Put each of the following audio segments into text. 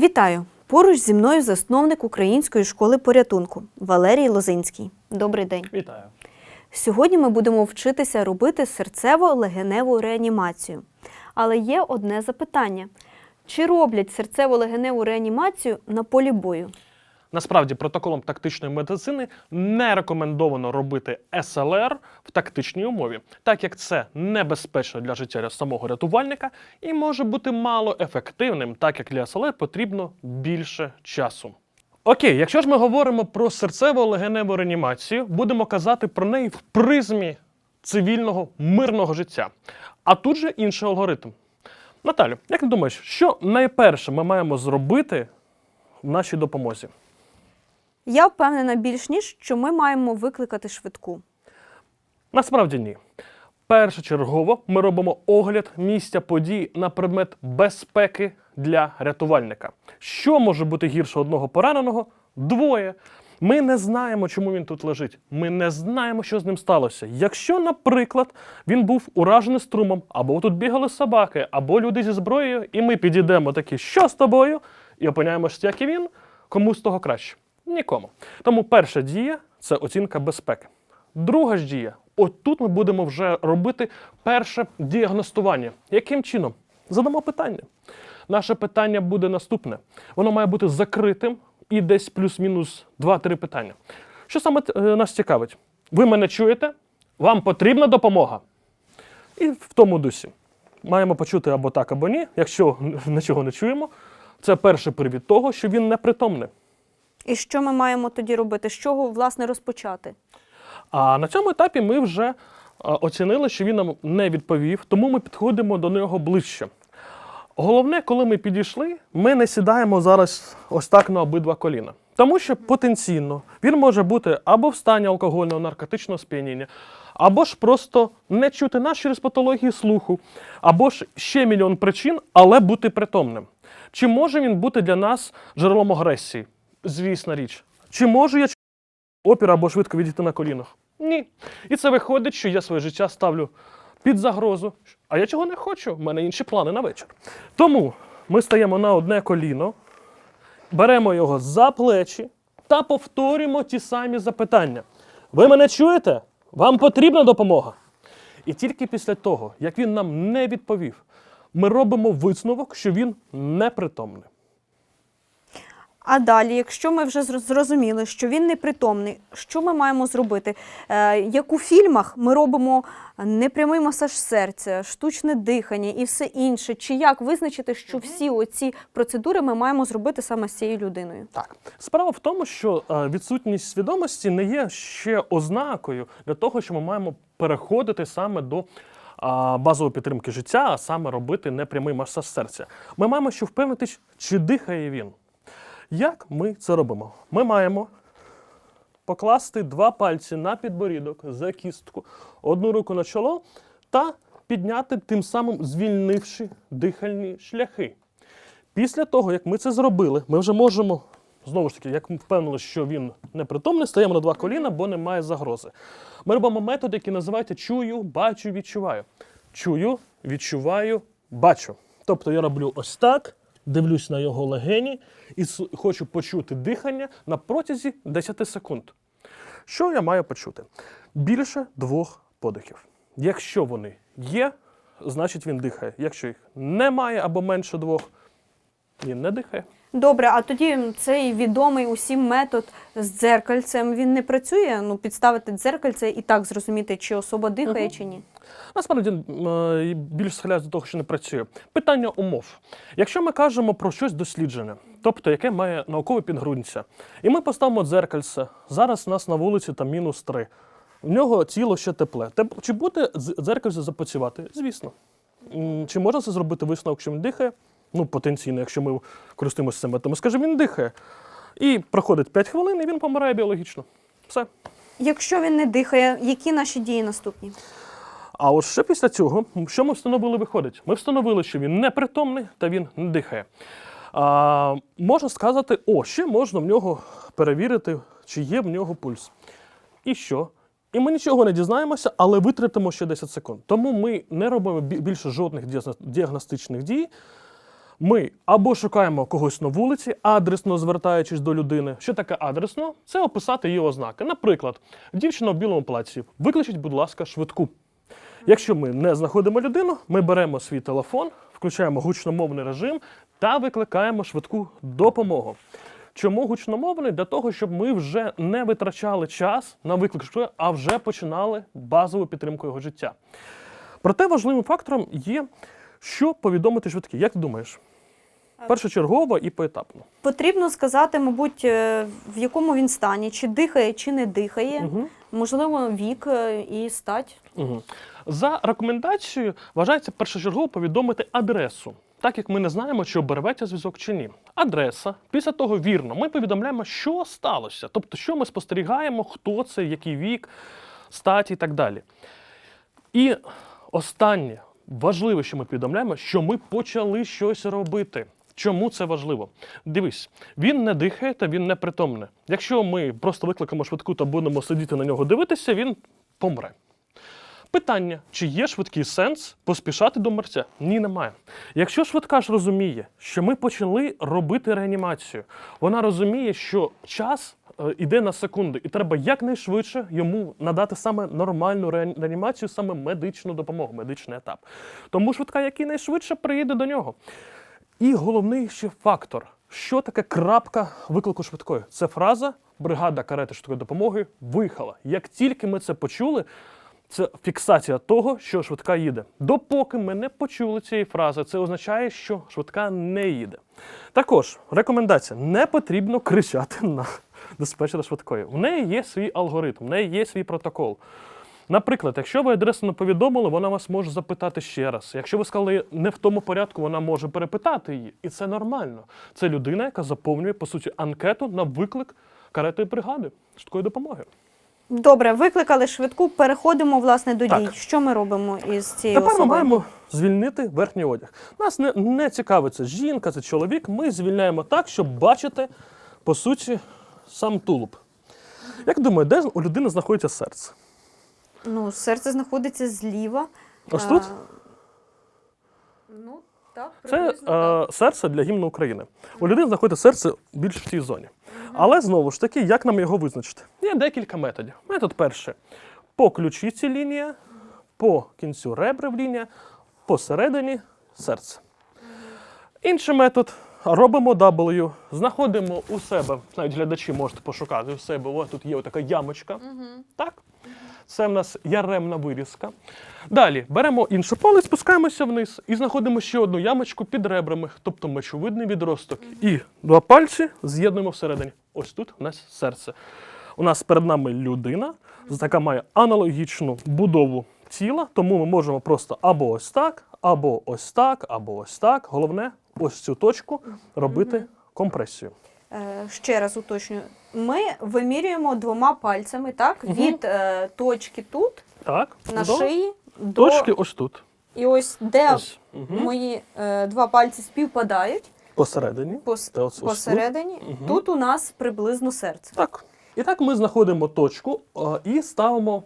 Вітаю! Поруч зі мною засновник української школи порятунку Валерій Лозинський. Добрий день. Вітаю. Сьогодні ми будемо вчитися робити серцево-легеневу реанімацію. Але є одне запитання: чи роблять серцево-легеневу реанімацію на полі бою? Насправді, протоколом тактичної медицини не рекомендовано робити СЛР в тактичній умові, так як це небезпечно для життя самого рятувальника і може бути мало ефективним, так як для СЛР потрібно більше часу. Окей, якщо ж ми говоримо про серцево-легеневу реанімацію, будемо казати про неї в призмі цивільного мирного життя. А тут же інший алгоритм. Наталю, як ти думаєш, що найперше ми маємо зробити в нашій допомозі? Я впевнена більш ніж, що ми маємо викликати швидку. Насправді ні. Першочергово ми робимо огляд місця події на предмет безпеки для рятувальника. Що може бути гірше одного пораненого? Двоє. Ми не знаємо, чому він тут лежить. Ми не знаємо, що з ним сталося. Якщо, наприклад, він був уражений струмом, або тут бігали собаки, або люди зі зброєю, і ми підійдемо такі, що з тобою, і опиняємося, як і він, кому з того краще? Нікому. Тому перша дія це оцінка безпеки. Друга ж дія, от тут ми будемо вже робити перше діагностування. Яким чином? Задамо питання. Наше питання буде наступне. Воно має бути закритим і десь плюс-мінус 2-3 питання. Що саме е, нас цікавить? Ви мене чуєте? Вам потрібна допомога? І в тому дусі. Маємо почути або так, або ні. Якщо нічого не чуємо, це перший привід того, що він непритомний. І що ми маємо тоді робити? З чого власне розпочати? А на цьому етапі ми вже оцінили, що він нам не відповів, тому ми підходимо до нього ближче. Головне, коли ми підійшли, ми не сідаємо зараз ось так на обидва коліна. Тому що потенційно він може бути або в стані алкогольного наркотичного сп'яніння, або ж просто не чути нас через патології слуху, або ж ще мільйон причин, але бути притомним. Чи може він бути для нас джерелом агресії? Звісна річ. Чи можу я опір або швидко відійти на колінах? Ні. І це виходить, що я своє життя ставлю під загрозу. А я чого не хочу, в мене інші плани на вечір. Тому ми стаємо на одне коліно, беремо його за плечі та повторюємо ті самі запитання. Ви мене чуєте? Вам потрібна допомога? І тільки після того, як він нам не відповів, ми робимо висновок, що він непритомний. А далі, якщо ми вже зрозуміли, що він непритомний, що ми маємо зробити? Е, як у фільмах ми робимо непрямий масаж серця, штучне дихання і все інше. Чи як визначити, що всі оці процедури ми маємо зробити саме з цією людиною? Так, справа в тому, що е, відсутність свідомості не є ще ознакою для того, що ми маємо переходити саме до базової підтримки життя, а саме робити непрямий масаж серця. Ми маємо ще впевнитись, чи дихає він. Як ми це робимо? Ми маємо покласти два пальці на підборідок за кістку, одну руку на чоло та підняти тим самим звільнивши дихальні шляхи. Після того, як ми це зробили, ми вже можемо, знову ж таки, як ми впевнили, що він непритомний, стаємо на два коліна, бо немає загрози. Ми робимо метод, який називається чую, бачу, відчуваю. Чую, відчуваю, бачу. Тобто я роблю ось так, дивлюсь на його легені і хочу почути дихання на протязі 10 секунд. Що я маю почути? Більше двох подихів. Якщо вони є, значить він дихає. Якщо їх немає або менше двох, він не дихає. Добре, а тоді цей відомий усім метод з дзеркальцем він не працює. Ну, підставити дзеркальце і так зрозуміти, чи особа дихає, Мгм. чи ні. Насправді е, більш схиляюсь до того, що не працює. Питання умов. Якщо ми кажемо про щось досліджене, тобто яке має наукове підґрунтя, і ми поставимо дзеркальце, зараз у нас на вулиці там мінус 3, в нього тіло ще тепле. Теп- Чи буде дз- дзеркальце запрацювати? Звісно. Чи можна це зробити висновок, що він дихає? Ну, потенційно, якщо ми користуємося цим методом, скажемо, він дихає. І проходить 5 хвилин, і він помирає біологічно. Все. Якщо він не дихає, які наші дії наступні? А от ще після цього, що ми встановили, виходить? Ми встановили, що він непритомний та він не дихає. А, можна сказати, о, ще можна в нього перевірити, чи є в нього пульс. І що? І ми нічого не дізнаємося, але витратимо ще 10 секунд. Тому ми не робимо більше жодних діагностичних дій. Ми або шукаємо когось на вулиці, адресно звертаючись до людини. Що таке адресно? Це описати її ознаки. Наприклад, дівчина в білому плаці. Викличіть, будь ласка, швидку. Якщо ми не знаходимо людину, ми беремо свій телефон, включаємо гучномовний режим та викликаємо швидку допомогу. Чому гучномовний? Для того, щоб ми вже не витрачали час на виклик а вже починали базову підтримку його життя. Проте важливим фактором є, що повідомити швидкі. Як ти думаєш? Першочергово і поетапно. Потрібно сказати, мабуть, е, в якому він стані, чи дихає, чи не дихає, Угу. можливо, вік е, і стать. Угу. За рекомендацією вважається першочергово повідомити адресу, так як ми не знаємо, чи оберветься зв'язок чи ні. Адреса. Після того вірно, ми повідомляємо, що сталося, тобто, що ми спостерігаємо, хто це, який вік, статі і так далі. І останнє важливе, що ми повідомляємо, що ми почали щось робити. Чому це важливо? Дивись, він не дихає та він не притомне. Якщо ми просто викликаємо швидку та будемо сидіти на нього дивитися, він помре. Питання: чи є швидкий сенс поспішати до мерця? Ні, немає. Якщо швидка ж розуміє, що ми почали робити реанімацію, вона розуміє, що час е, іде на секунди, і треба якнайшвидше йому надати саме нормальну реанімацію, саме медичну допомогу, медичний етап. Тому швидка якнайшвидше приїде до нього. І головний ще фактор. Що таке крапка виклику швидкої? Це фраза бригада карети швидкої допомоги виїхала. Як тільки ми це почули, це фіксація того, що швидка їде. Допоки ми не почули цієї фрази, це означає, що швидка не їде. Також рекомендація: не потрібно кричати на диспетчера швидкої. У неї є свій алгоритм, у неї є свій протокол. Наприклад, якщо ви адресу не повідомили, вона вас може запитати ще раз. Якщо ви сказали не в тому порядку, вона може перепитати її. І це нормально. Це людина, яка заповнює, по суті, анкету на виклик каретної бригади швидкої допомоги. Добре, викликали швидку, переходимо власне до Так. дій. Що ми робимо із цією Тепер ми особою? маємо звільнити верхній одяг. Нас не, не цікавить це жінка, це чоловік. Ми звільняємо так, щоб бачити, по суті, сам тулуб. Як думаю, де у людини знаходиться серце? Ну, серце знаходиться зліва. Ось А, тут? Ну, так, Це приблизно так. е, серце для гімну України. У людини знаходиться серце більш в цій зоні. Але знову ж таки, як нам його визначити? Є декілька методів. Метод перший. По ключиці лінія, по кінцю ребрів лінія, посередині серце. Інший метод. Робимо W, знаходимо у себе, навіть глядачі можете пошукати у себе, ось тут є така ямочка. Так? Це в нас яремна вирізка. Далі беремо інший палець, спускаємося вниз і знаходимо ще одну ямочку під ребрами, тобто мечовидний відросток. І два пальці з'єднуємо всередині. Ось тут у нас серце. У нас перед нами людина, яка має аналогічну будову тіла, тому ми можемо просто або ось так, або ось так, або ось так. Головне, ось цю точку робити компресію. Е, Ще раз уточнюю. Ми вимірюємо двома пальцями, так? Від е, точки тут, Так, на до шиї, до точки ось тут. і ось де Ось. Угу. мої е, два пальці співпадають Посередині. пос, Та ось- ось тут. посередині. Мгм. Тут у нас приблизно серце. Так. І так ми знаходимо точку а, і ставимо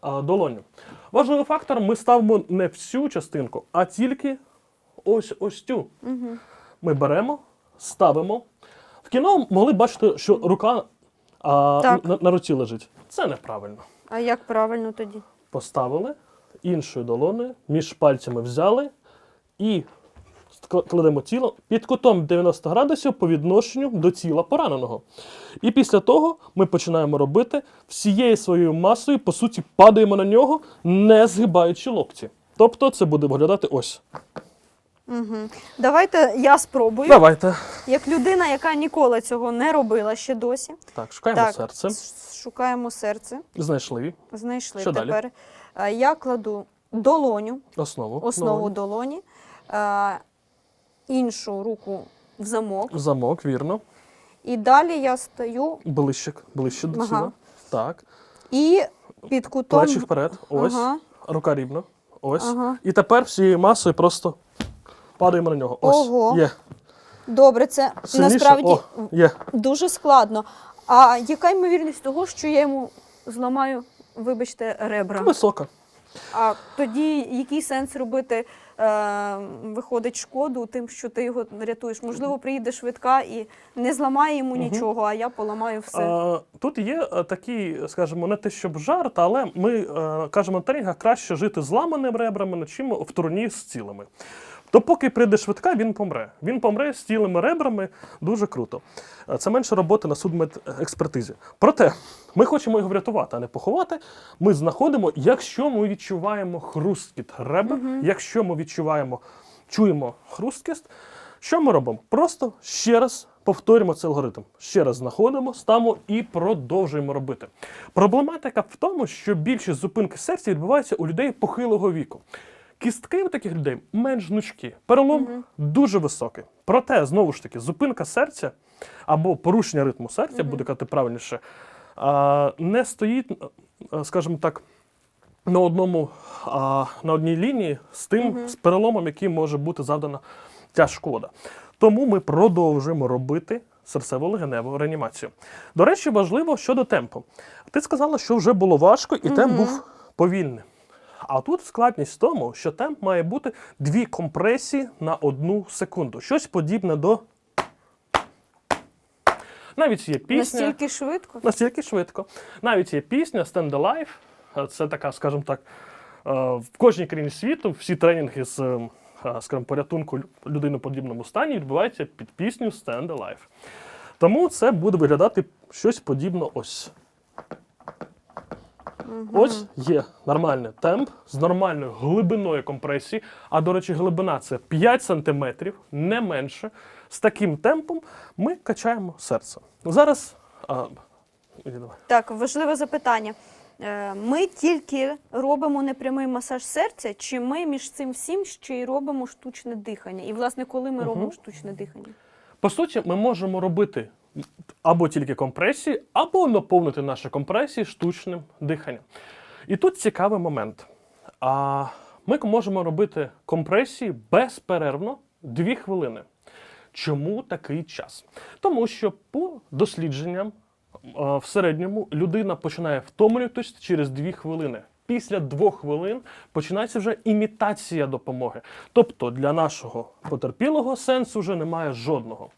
а, долоню. Важливий фактор: ми ставимо не всю частинку, а тільки ось ось цю. Угу. Ми беремо, ставимо. Кіно могли бачити, що рука а, Так. на, на руці лежить. Це неправильно. А як правильно тоді? Поставили іншою долоною, між пальцями взяли і скла- кладемо тіло під кутом 90 градусів по відношенню до тіла пораненого. І після того ми починаємо робити всією своєю масою, по суті, падаємо на нього, не згибаючи локті. Тобто це буде виглядати ось. Угу. Давайте я спробую. Давайте. Як людина, яка ніколи цього не робила ще досі. Так, шукаємо так, серце. шукаємо серце. Знайшли Знайшли Що тепер. Е, Я кладу долоню, основу. основу долоні, е, іншу руку в замок. Замок, вірно. І далі я стою Ближче, ближче до Ага. тіла. Так. і під кутом. Плечі вперед. Ось. Ага. Рука рівно. Ось. Ага. І тепер всією масою просто падаємо на нього. Ось. Ого. Є. Добре, це Сильніше. насправді О, є. дуже складно. А яка ймовірність того, що я йому зламаю, вибачте, ребра? Висока. А тоді який сенс робити е, виходить шкоду тим, що ти його рятуєш. Можливо, приїде швидка і не зламає йому нічого, а я поламаю все. Е, Тут є е, такий, скажімо, не те щоб жарт, але ми е, кажемо на тренінгах краще жити з ламаними ребрами, чим в турні з цілими. То поки прийде швидка, він помре. Він помре з цілими ребрами дуже круто. Е, Це менше роботи на судмедекспертизі. Проте ми хочемо його врятувати, а не поховати. Ми знаходимо, якщо ми відчуваємо хрусткіт ребер, якщо ми відчуваємо, чуємо хрусткість, що ми робимо? Просто ще раз повторюємо цей алгоритм. Ще раз знаходимо, ставимо і продовжуємо робити. Проблематика в тому, що більшість зупинки серця відбувається у людей похилого віку. Кістки у таких людей менш гнучкі, перелом дуже високий. Проте, знову ж таки, зупинка серця або порушення ритму серця, буде казати правильніше, не стоїть, е, скажімо так, на одному на одній лінії з тим з переломом, який може бути завдана ця шкода. Тому ми продовжуємо робити серцево-легеневу реанімацію. До речі, важливо щодо темпу. Ти сказала, що вже було важко, і темп був повільний. А тут складність в тому, що темп має бути дві компресії на одну секунду. Щось подібне до. Навіть є пісня. Настільки швидко. Настільки швидко. Навіть є пісня Stand Alive. Е, Це така, скажімо так, е, в кожній країні світу всі тренінги з е, е, скажімо, порятунку лю- людини в подібному стані відбуваються під пісню Stand Alive. Тому це буде виглядати щось подібне ось. Ось є нормальний темп з нормальною глибиною компресії. А до речі, глибина це 5 см, не менше. З таким темпом ми качаємо серце. Зараз. А. Так, важливе запитання. Е, Ми тільки робимо непрямий масаж серця, чи ми між цим всім ще й робимо штучне дихання? І, власне, коли ми робимо штучне дихання? По суті, ми можемо робити або тільки компресії, або наповнити наші компресії штучним диханням. І тут цікавий момент. А ми можемо робити компресії безперервно 2 хвилини. Чому такий час? Тому що по дослідженням в середньому людина починає втомлюватись через 2 хвилини. Після двох хвилин починається вже імітація допомоги. Тобто для нашого потерпілого сенсу вже немає жодного.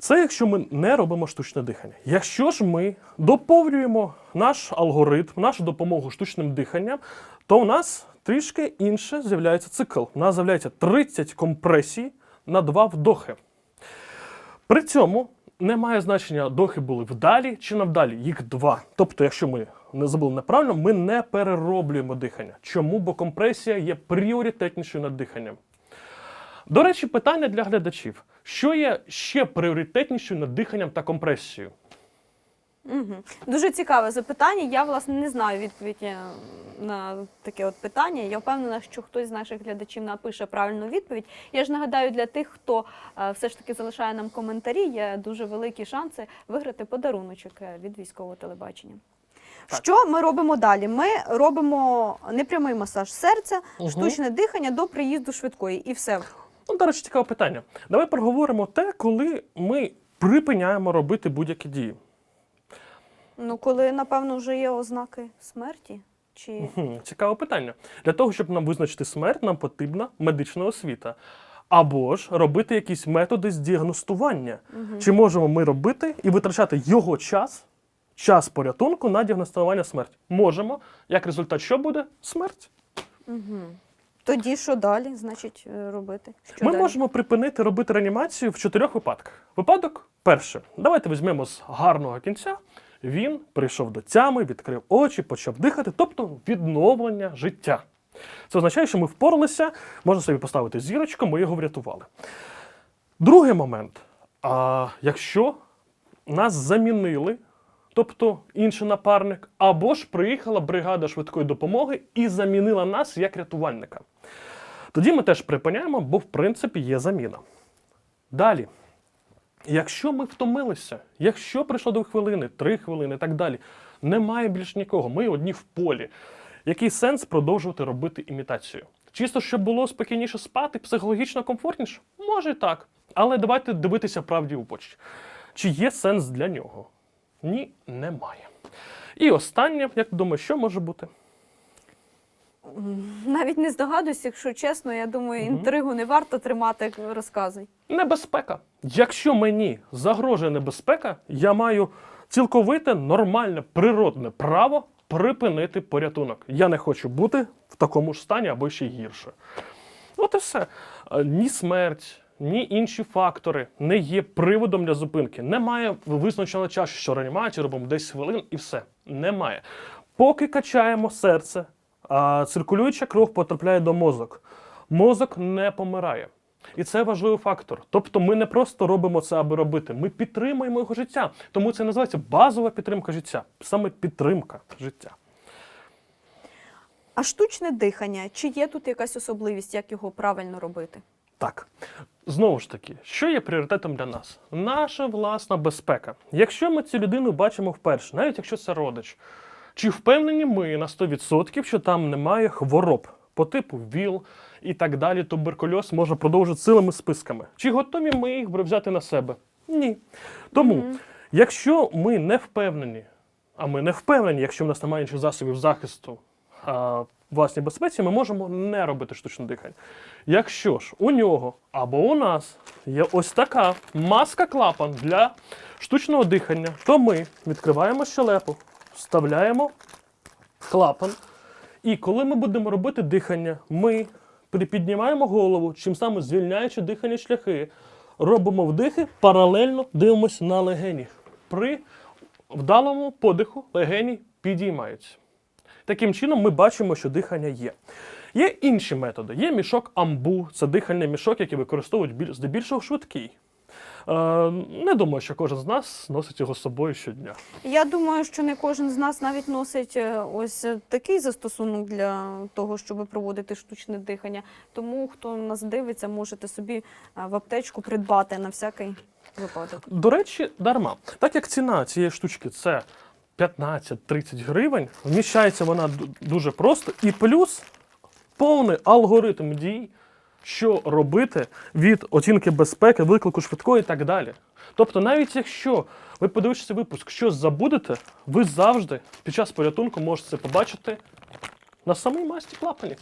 Це якщо ми не робимо штучне дихання. Якщо ж ми доповнюємо наш алгоритм, нашу допомогу штучним диханням, то у нас трішки інше з'являється цикл. У нас з'являється 30 компресій на два вдохи. При цьому не має значення, дохи були вдалі чи навдалі, їх два. Тобто, якщо ми не забули неправильно, ми не перероблюємо дихання. Чому? Бо компресія є пріоритетнішою над диханням. До речі, питання для глядачів: що є ще пріоритетнішою над диханням та компресією? Угу. Дуже цікаве запитання. Я, власне, не знаю відповідь е, на таке от питання. Я впевнена, що хтось з наших глядачів напише правильну відповідь. Я ж нагадаю для тих, хто е, все ж таки залишає нам коментарі, є дуже великі шанси виграти подаруночок е, від військового телебачення. Так. Що ми робимо далі? Ми робимо непрямий масаж серця, Мгм. штучне дихання до приїзду швидкої, і все. Ну, до речі, цікаве питання. Давай проговоримо те, коли ми припиняємо робити будь-які дії. Ну, коли, напевно, вже є ознаки смерті, чи цікаве питання. Для того, щоб нам визначити смерть, нам потрібна медична освіта. Або ж робити якісь методи з діагностування. Чи можемо ми робити і витрачати його час, час порятунку на діагностування смерті? Можемо. Як результат, що буде? Смерть. Тоді що далі, значить, е, робити? Що Ми далі? можемо припинити робити реанімацію в чотирьох випадках. Випадок перший. Давайте візьмемо з гарного кінця. Він прийшов до тями, відкрив очі, почав дихати, тобто відновлення життя. Це означає, що ми впоралися, можна собі поставити зірочку, ми його врятували. Другий момент. А якщо нас замінили, тобто інший напарник, або ж приїхала бригада швидкої допомоги і замінила нас як рятувальника. Тоді ми теж припиняємо, бо в принципі є заміна. Далі. Якщо ми втомилися, якщо пройшло дві хвилини, три хвилини і так далі, немає більш нікого, ми одні в полі. Який сенс продовжувати робити імітацію? Чисто, щоб було спокійніше спати, психологічно комфортніше? Може і так. Але давайте дивитися правді у очі. Чи є сенс для нього? Ні, немає. І останнє, як ти думаєш, що може бути? Навіть не здогадуюсь, якщо чесно, я думаю, інтригу не варто тримати, розказуй. Небезпека. Якщо мені загрожує небезпека, я маю цілковите нормальне природне право припинити порятунок. Я не хочу бути в такому ж стані або ще гірше. От і все. Е, Ні смерть, ні інші фактори не є приводом для зупинки. Немає визначеного часу, що реанімацію робимо 10 хвилин і все. Немає. Поки качаємо серце, циркулююча кров потрапляє до мозок. Мозок не помирає. І це важливий фактор. Тобто ми не просто робимо це, аби робити, ми підтримуємо його життя. Тому це називається базова підтримка життя. Саме підтримка життя. А штучне дихання, чи є тут якась особливість, як його правильно робити? Так, знову ж таки, що є пріоритетом для нас? Наша власна безпека. Якщо ми цю людину бачимо вперше, навіть якщо це родич, чи впевнені ми на 100%, що там немає хвороб по типу ВІЛ і так далі, туберкульоз може продовжити цілими списками? Чи готові ми їх взяти на себе? Ні. Тому, якщо ми не впевнені, а ми не впевнені, якщо в нас немає інших засобів захисту власній безпеці, ми можемо не робити штучне дихання. Якщо ж у нього або у нас є ось така маска-клапан для штучного дихання, то ми відкриваємо щелепу, вставляємо клапан, і коли ми будемо робити дихання, ми припіднімаємо голову, чим саме звільняючи дихальні шляхи, робимо вдихи, паралельно дивимося на легені. При вдалому подиху легені підіймаються. Таким чином, ми бачимо, що дихання є. Є інші методи. Є мішок амбу, це дихальний мішок, який використовують здебільшого швидкий. Е, не думаю, що кожен з нас носить його з собою щодня. Я думаю, що не кожен з нас навіть носить е, ось е, такий застосунок для того, щоб проводити штучне дихання. Тому хто нас дивиться, можете собі в аптечку придбати на всякий випадок. До речі, дарма. Так як ціна цієї штучки це 15-30 гривень, вміщається вона дуже просто, і плюс повний алгоритм дій, що робити від оцінки безпеки, виклику швидкої і так далі. Тобто, навіть якщо ви подивитеся випуск, щось забудете, ви завжди під час порятунку можете це побачити на самій масті клапані.